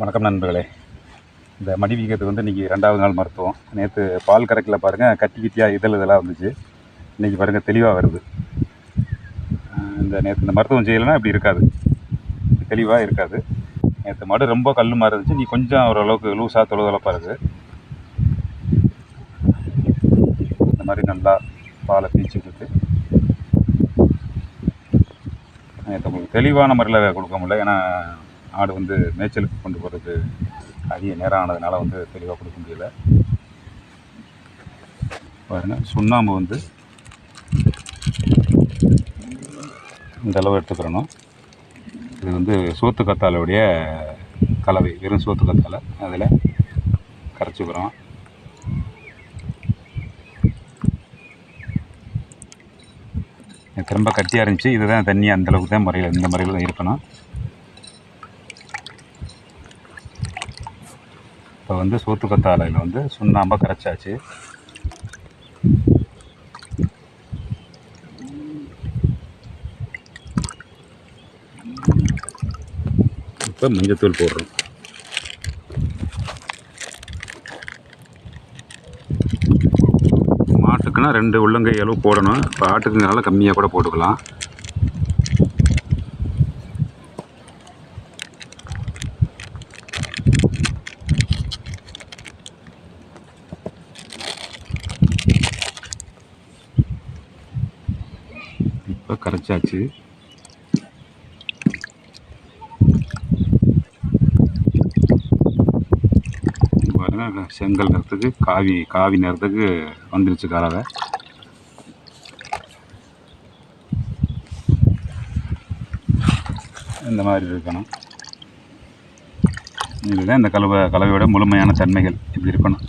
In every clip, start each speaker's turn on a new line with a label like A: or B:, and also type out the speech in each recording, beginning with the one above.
A: வணக்கம் நண்பர்களே. இந்த மடி வீக்கத்துக்கு வந்து இன்றைக்கி ரெண்டாவது நாள் மருத்துவம். நேற்று பால் கறக்கில் பாருங்கள் கட்டி கட்டியாக இதழ் இதெல்லாம் வந்துச்சு இன்றைக்கி பாருங்கள் தெளிவாக வருது. இந்த நேற்று இந்த மருத்துவம் செய்யலைன்னா இப்படி இருக்காது. தெளிவாக இருக்காது. நேற்று மடு ரொம்ப கல் மாதிரி இருந்துச்சு. நீ கொஞ்சம் ஓரளவுக்கு லூஸாக தொழுதளப்பாக இருக்குது இந்த மாதிரி நல்லா பாலை பீச்சிக்கிட்டு நேற்று உங்களுக்கு தெளிவான முறையில் கொடுக்க முடியல. ஏன்னா ஆடு வந்து மேய்ச்சலுக்கு கொண்டு போகிறது அதிக நேரம் ஆனதுனால வந்து தெளிவாக கொடுக்க முடியல. பாருங்க சுண்ணாம்பு வந்து இந்த அளவு எடுத்துக்கிறணும். இது வந்து சோத்து கத்தாலுடைய கலவை வெறும் சோத்து கத்தால அதில் கரைச்சிக்கிறோம் திரும்ப ரொம்ப கட்டியாக இருந்துச்சு. இதுதான் தண்ணி அந்த அளவுக்கு தான் முறையில் இந்த முறையில் தான் இருக்கணும். இப்போ வந்து சோத்து கத்தாழையில் வந்து சுண்ணாம்பாக கரைச்சாச்சு. இப்போ மஞ்சத்தூள் போடுறோம். மாட்டுக்குன்னா ரெண்டு உள்ளங்கை அளவு போடணும். இப்போ ஆட்டுக்குங்கனால கம்மியாக கூட போட்டுக்கலாம். இப்போ கரைச்சாச்சு. பாருங்க செங்கல் நிறத்துக்கு காவி காவி நிறத்துக்கு வந்துருச்சு கலவை. இந்த மாதிரி இருக்கணும். இதுதான் இந்த கலவை கலவையோட முழுமையான தன்மைகள். இப்படி இருக்கணும்.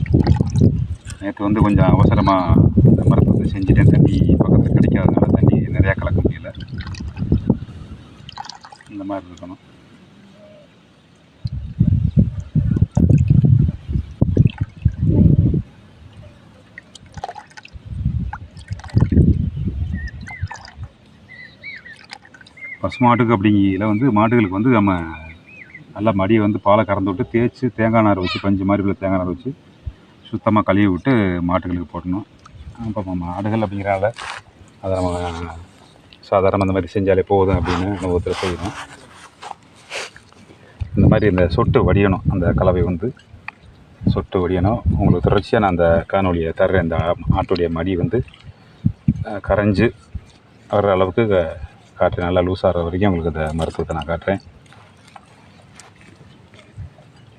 A: நேற்று வந்து கொஞ்சம் அவசரமாக மரத்தை செஞ்சுட்டேன். தண்ணி பக்கத்தில் கிடைக்காதனால நிறையா கலக்க முடியல இந்த மாதிரி இருக்கணும். பசு மாட்டுக்கு அப்படிங்கையில் வந்து மாடுகளுக்கு வந்து நம்ம நல்லா மடியை வந்து பாலை கறந்து விட்டு தேய்ச்சி தேங்காய் நார் வச்சு பஞ்சு மாதிரி உள்ள தேங்காய் நார் வச்சு சுத்தமாக கழுவி விட்டு மாட்டுகளுக்கு போடணும். அப்போ மாடுகள் அப்படிங்கிறனால அதை நம்ம சாதாரணமாக அந்த மாதிரி செஞ்சாலே போதும் அப்படின்னு அனுபவத்தில் செய்யணும் இந்த மாதிரி இந்த சொட்டு வடியணும் அந்த கலவை வந்து. சொட்டு வடியணும். உங்களுக்கு தொடர்ச்சியாக நான் அந்த காணொலியை தர்றேன். இந்த ஆட்டுடைய மடி வந்து கரைஞ்சு வர்ற அளவுக்கு காட்டுறேன். நல்லா லூஸ் ஆகிற வரைக்கும் உங்களுக்கு இந்த மருத்துவத்தை நான் காட்டுறேன்.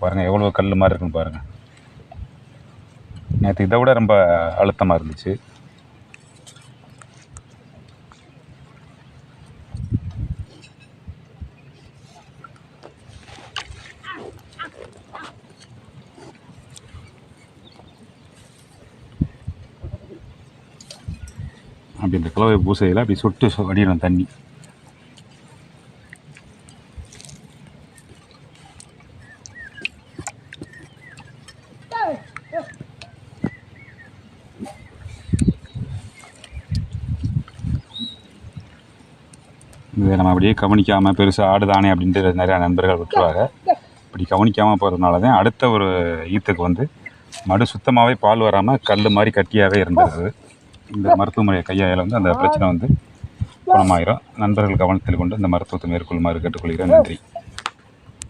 A: பாருங்கள் எவ்வளோ கல் மாதிரி இருக்குன்னு பாருங்கள் நேற்று இதை விட ரொம்ப அழுத்தமாக இருந்துச்சு. அப்படி இந்த கலவை பூசையில் அப்படி சொட்டு வடிகிறோம் தண்ணி. இதை நம்ம அப்படியே கவனிக்காமல் பெருசாக ஆடுதானே அப்படின்ட்டு நிறையா நண்பர்கள் விட்டுருவாங்க. இப்படி கவனிக்காமல் போகிறதுனால தான் அடுத்த ஒரு ஈத்துக்கு வந்து மடு சுத்தமாகவே பால் வராமல் கல் மாதிரி கட்டியாகவே இருந்தது இந்த மருத்துவமனையை கையால் வந்து அந்த பிரச்சனை வந்து குணமாயிரும். நண்பர்கள் கவனத்தில் கொண்டு இந்த மருத்துவத்தை மேற்கொள்ளுமாறு கேட்டுக்கொள்கிறேன். நன்றி.